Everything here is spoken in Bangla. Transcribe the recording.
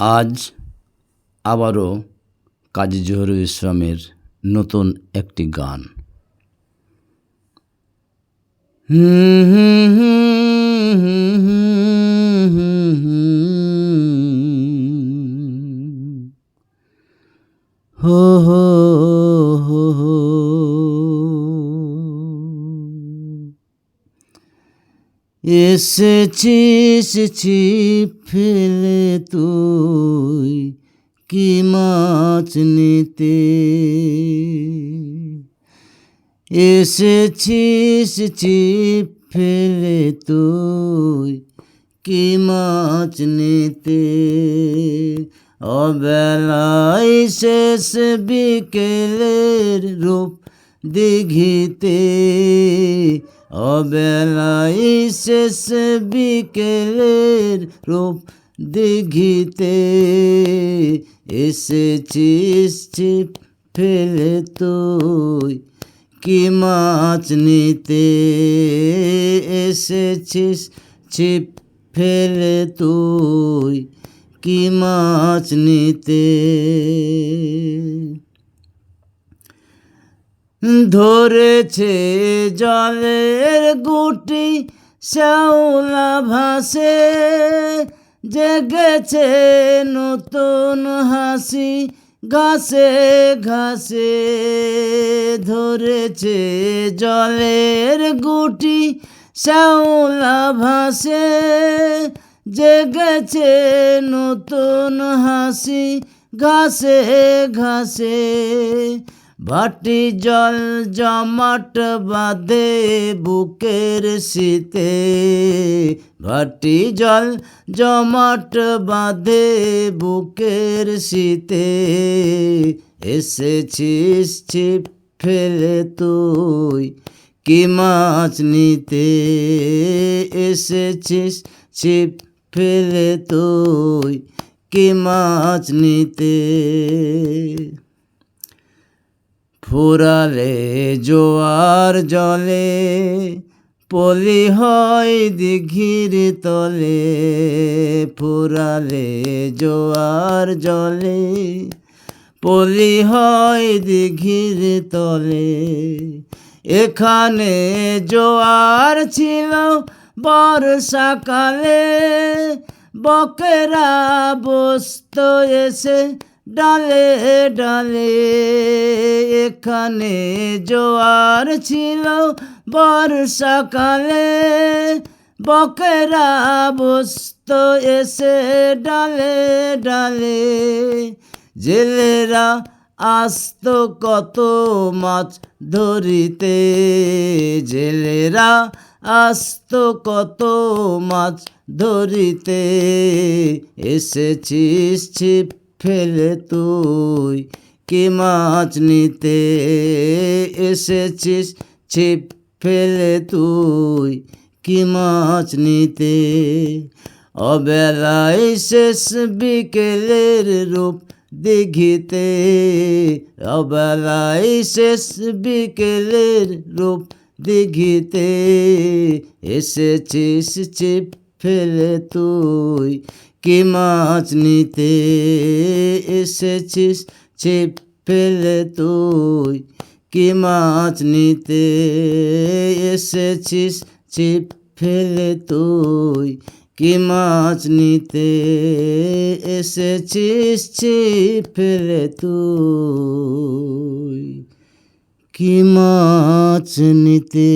আজ আবারও কাজী জহুরুল ইসলামের নতুন একটি গান হো হো এসেছিস ছিপ ফেলে তুই কি মাছ নিতে? এসেছিস ছিপ ফেলে তুই কি মাছ নিতে? অবেলায় শেষ বিকেলের রূপ দিঘিতে অবেলায় শেষ বিকেলের রূপ দিঘিতে এসেছিস ছিপ ফেলে তুই। কি মাছ নিতে এসেছিস ছিপ ফেলে তুই? কি মাছ নিতে ধরেছে জলের গুটি শ্যাওলা ভাসে, জেগেছে নতুন হাসি ঘাসে ঘাসে। ধরেছে জলের গুটি শ্যাওলা ভাসে, জেগেছে নতুন হাসি ঘাসে ঘাসে। ভাটি জল জমাট বাঁধে বুকের শীতে। ভাটি জল জমাট বাঁধে বুকের শীতে। এসেছিস ছিপ ফেলে তুই, কি মাছ নিতে? এসেছিস ছিপ ফেলে তুই, কি মাছ নিতে? ফুরালে জোয়ার জলে, পলি হয় দিঘির তলে, ফুরালে জোয়ার জলে, পলি হয় দিঘির তলে। এখানে জোয়ার ছিল বর্ষাকালে বকেরা বসত এসে ডালে ডালে এখানে জোয়ার ছিল বর্ষাকালে। বকেরা বসত এসে ডালে ডালে, জেলেরা আস্ত কত মাছ ধরিতে। জেলেরা আস্ত কত মাছ ধরিতে। এসেছিস ছিপ ফেলে তুই, কি মাছ নিতে এসেছিস? ছিপ ফেলে তুই, কি মাছ নিতে? অবেলায় শেষ বিকেলের রূপ দিঘিতে অবেলায় শেষ বিকেলের রূপ দিঘিতে এসেছিস, ছিপ ফেলে তুই কি মাছ নিতে এসেছিস? ছিপ ফেলে তুই কি মাছ নিতে এসেছিস? ছিপ ফেলে তুই কি মাছ নিতে এসেছিস? ছিপ ফেলে তুই কি মাছ নিতে